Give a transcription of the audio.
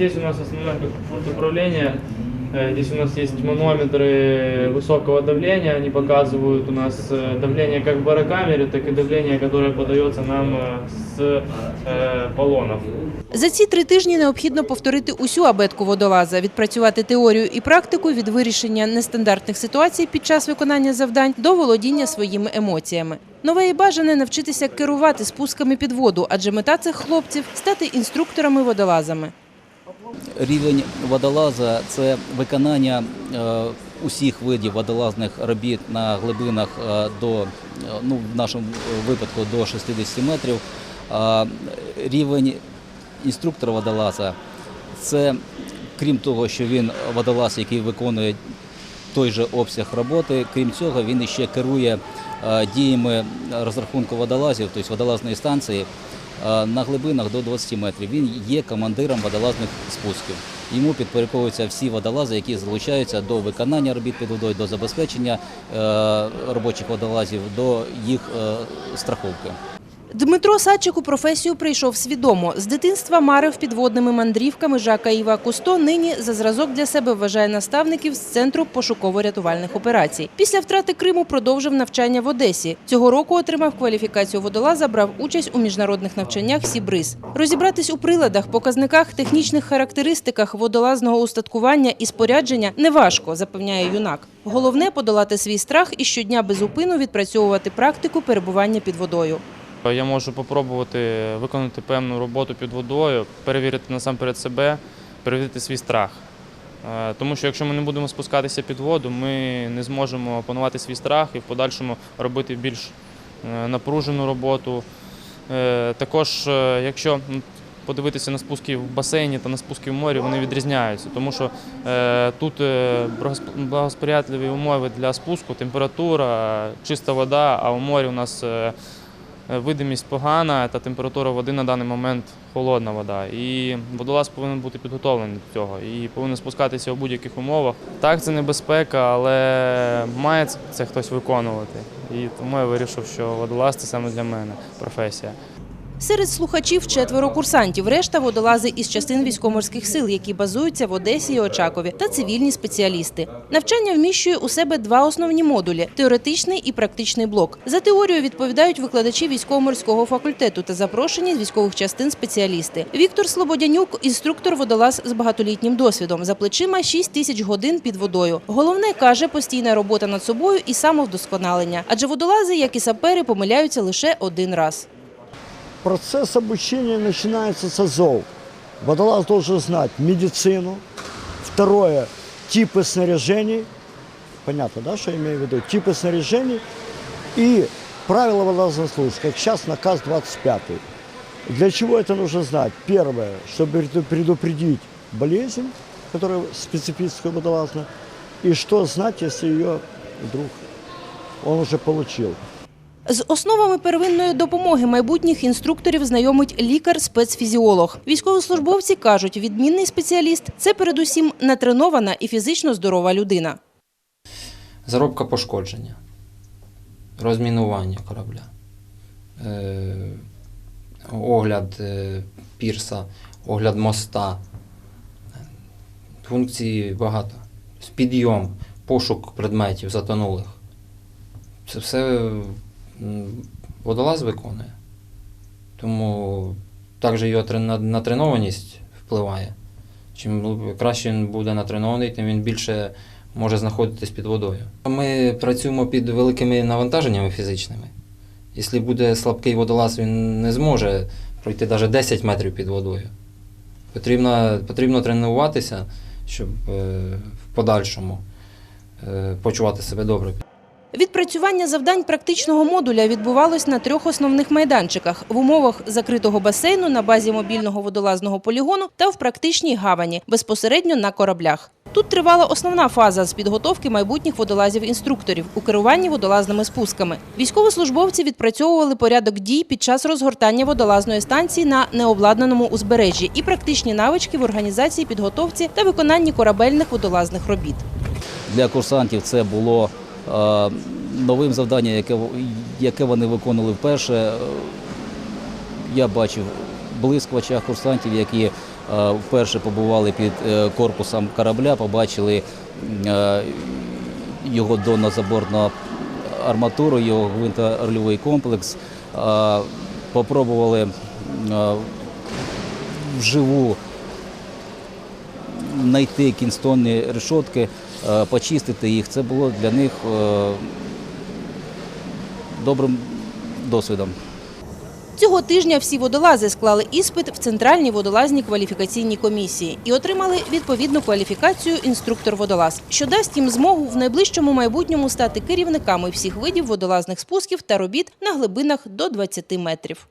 здесь у нас основной как пульт управления. Э, Здесь у нас есть манометры высокого давления, они показывают у нас э, давление как в барокамере, так и давление, которое подается нам э, с э, баллонов. За ці три тижні необхідно повторити усю абетку водолаза, відпрацювати теорію і практику від вирішення нестандартних ситуацій під час виконання завдань до володіння своїми емоціями. Нове і бажане навчитися керувати спусками під воду, адже мета цих хлопців стати інструкторами-водолазами. Рівень водолаза це виконання е, усіх видів водолазних робіт на глибинах е, до, е, ну, в нашому випадку до 60 метрів. Рівень інструктора водолаза це крім того, що він водолаз, який виконує той же обсяг роботи, крім цього, він ще керує діями розрахунку водолазів, тобто водолазної станції на глибинах до 20 метрів. Він є командиром водолазних спусків. Йому підпорядковуються всі водолази, які залучаються до виконання робіт під водою, до забезпечення е, робочих водолазів, до їх е, страховки. Дмитро Садчик у професію прийшов свідомо. З дитинства марив підводними мандрівками Жака Іва Кусто нині за зразок для себе вважає наставників з центру пошуково-рятувальних операцій. Після втрати Криму продовжив навчання в Одесі. Цього року отримав кваліфікацію водолаза, брав участь у міжнародних навчаннях Сібриз. Розібратись у приладах, показниках, технічних характеристиках водолазного устаткування і спорядження неважко, запевняє юнак. Головне подолати свій страх і щодня безупину відпрацьовувати практику перебування під водою. Я можу попробувати виконати певну роботу під водою, перевірити насамперед себе, перевірити свій страх. Е, Тому що якщо ми не будемо спускатися під воду, ми не зможемо опанувати свій страх і в подальшому робити більш е, напружену роботу. Е, Також, якщо подивитися на спуски в басейні та на спуски в морі, вони відрізняються, тому що тут благосприятливі умови для спуску, температура, чиста вода, а у морі у нас видимість погана та температура води на даний момент холодна вода. І водолаз повинен бути підготовлений до цього і повинен спускатися у будь-яких умовах. Так, це небезпека, але має це- це хтось виконувати. І тому я вирішив, що водолаз це саме для мене професія. Серед слухачів четверо курсантів. Решта водолази із частин військоморських сил, які базуються в Одесі і Очакові, та цивільні спеціалісти. Навчання вміщує у себе два основні модулі теоретичний і практичний блок. За теорію відповідають викладачі військово-морського факультету та запрошені з військових частин спеціалісти. Віктор Слободянюк інструктор водолаз з багатолітнім досвідом. За плечима 6 тисяч годин під водою. Головне каже постійна робота над собою і самовдосконалення. Адже водолази, як і сапери, помиляються лише один раз. Процесс обучения начинается с АЗОВ. Водолаз должен знать медицину. Второе – типы снаряжений. Понятно, да, что я имею в виду? Типы снаряжений и правила водолазной службы, как сейчас наказ 25. Для чего это нужно знать? Первое, чтобы преду- предупредить болезнь, которая специфическая водолазная, и что знать, если ее вдруг он уже получил. З основами первинної допомоги майбутніх інструкторів знайомить лікар-спецфізіолог. Військовослужбовці кажуть, відмінний спеціаліст це передусім натренована і фізично здорова людина. Заробка пошкодження, розмінування корабля, е, огляд е, пірса, огляд моста. Функцій багато. Підйом, пошук предметів затонулих. Це все водолаз виконує. Тому також його натренованість впливає. Чим краще він буде натренований, тим він більше може знаходитись під водою. Ми працюємо під великими навантаженнями фізичними. Якщо буде слабкий водолаз, він не зможе пройти навіть 10 метрів під водою. Потрібно, потрібно тренуватися, щоб е, в подальшому е, почувати себе добре. Відпрацювання завдань практичного модуля відбувалось на трьох основних майданчиках в умовах закритого басейну на базі мобільного водолазного полігону та в практичній гавані безпосередньо на кораблях. Тут тривала основна фаза з підготовки майбутніх водолазів-інструкторів у керуванні водолазними спусками. Військовослужбовці відпрацьовували порядок дій під час розгортання водолазної станції на необладнаному узбережжі і практичні навички в організації, підготовці та виконанні корабельних водолазних робіт. Для курсантів це було новим завданням, яке, вони виконували вперше. Е, Я бачив блиск в очах курсантів, які е, вперше побували під е, корпусом корабля, побачили його донно-заборну арматуру, його гвинторльовий комплекс, попробували вживу знайти кінстонні решотки, е, почистити їх. Це було для них е, добрим досвідом. Цього тижня всі водолази склали іспит в Центральній водолазній кваліфікаційній комісії і отримали відповідну кваліфікацію інструктор-водолаз, що дасть їм змогу в найближчому майбутньому стати керівниками всіх видів водолазних спусків та робіт на глибинах до 20 метрів.